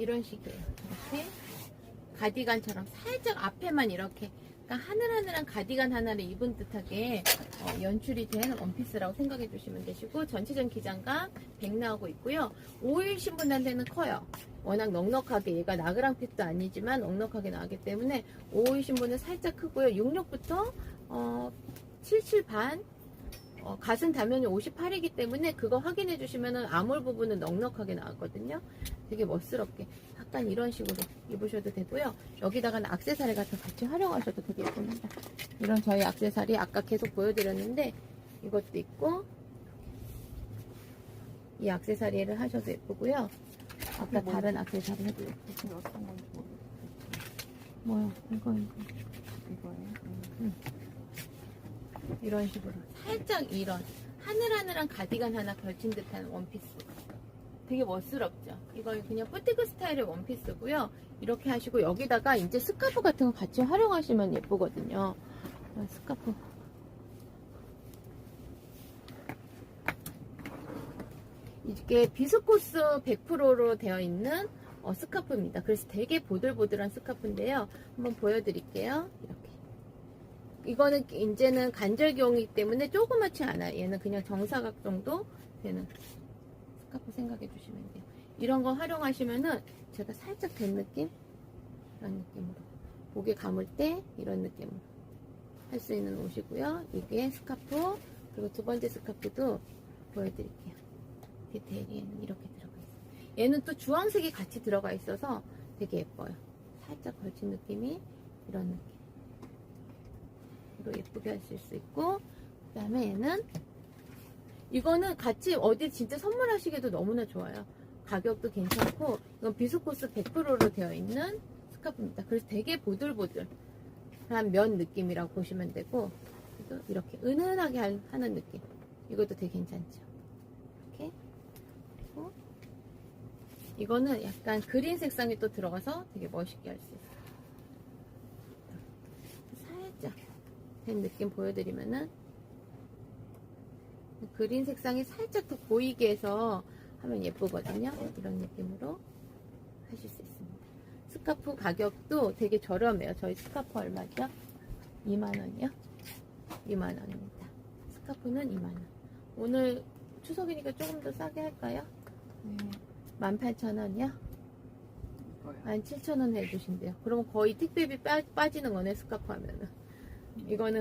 이런 식이에요. 이렇게 가디건처럼 살짝 앞에만 이렇게 그러니까 하늘하늘한 가디건 하나를 입은 듯하게 어, 연출이 된 원피스라고 생각해 주시면 되시고 전체적인 기장감 100 나오고 있고요. 5일 신 분한테는 커요. 워낙 넉넉하게 얘가 나그랑 핏도 아니지만 넉넉하게 나오기 때문에 5일 신 분은 살짝 크고요. 66부터 어, 77 반, 어, 가슴 단면이 58이기 때문에 그거 확인해 주시면은 암홀 부분은 넉넉하게 나왔거든요. 되게 멋스럽게 약간 이런 식으로 입으셔도 되고요. 여기다가는 악세사리 같은 거 같이 활용하셔도 되게 예쁩니다. 이런 저희 악세사리 아까 계속 보여드렸는데 이것도 있고 이 악세사리를 하셔도 예쁘고요. 아까 다른 악세사리 해도 예쁘고. 뭐요? 이거 이거 이거예요? 음. 이런 식으로. 살짝 이런 하늘하늘한 가디건 하나 걸친 듯한 원피스. 되게 멋스럽죠? 이거 그냥 뿌티크 스타일의 원피스고요. 이렇게 하시고 여기다가 이제 스카프 같은 거 같이 활용하시면 예쁘거든요. 이런 스카프. 이게 비스코스 100%로 되어 있는 어, 스카프입니다. 그래서 되게 보들보들한 스카프인데요. 한번 보여드릴게요. 이렇게 이거는 이제는 간절기용이기 때문에 조그맣지 않아요. 얘는 그냥 정사각 정도 되는 스카프 생각해 주시면 돼요. 이런 거 활용하시면은 제가 살짝 된 느낌? 이런 느낌으로. 목에 감을 때 이런 느낌으로 할 수 있는 옷이고요. 이게 스카프, 그리고 두 번째 스카프도 보여드릴게요. 디테일이 이렇게 들어가 있어요. 얘는 또 주황색이 같이 들어가 있어서 되게 예뻐요. 살짝 걸친 느낌이 이런 느낌. 로 예쁘게 하실 수 있고 그 다음에 얘는 이거는 같이 어디 진짜 선물하시기도 너무나 좋아요. 가격도 괜찮고 이건 비스코스 100%로 되어 있는 스카프입니다. 그래서 되게 보들보들한 면 느낌이라고 보시면 되고 이렇게 은은하게 할- 하는 느낌. 이것도 되게 괜찮죠? 이렇게. 그리고 이거는 약간 그린 색상이 또 들어가서 되게 멋있게 할 수 있어요 살짝 된 느낌 보여드리면은 그린 색상이 살짝 더 보이게 해서 하면 예쁘거든요. 이런 느낌으로 하실 수 있습니다. 스카프 가격도 되게 저렴해요. 저희 스카프 얼마죠? 2만원이요? 2만원입니다. 스카프는 2만원. 오늘 추석이니까 조금 더 싸게 할까요? 네. 18,000원이요? 이거요. 17,000원 해주신대요. 그러면 거의 택배비 빠, 빠지는 거네, 스카프 하면은. 이거는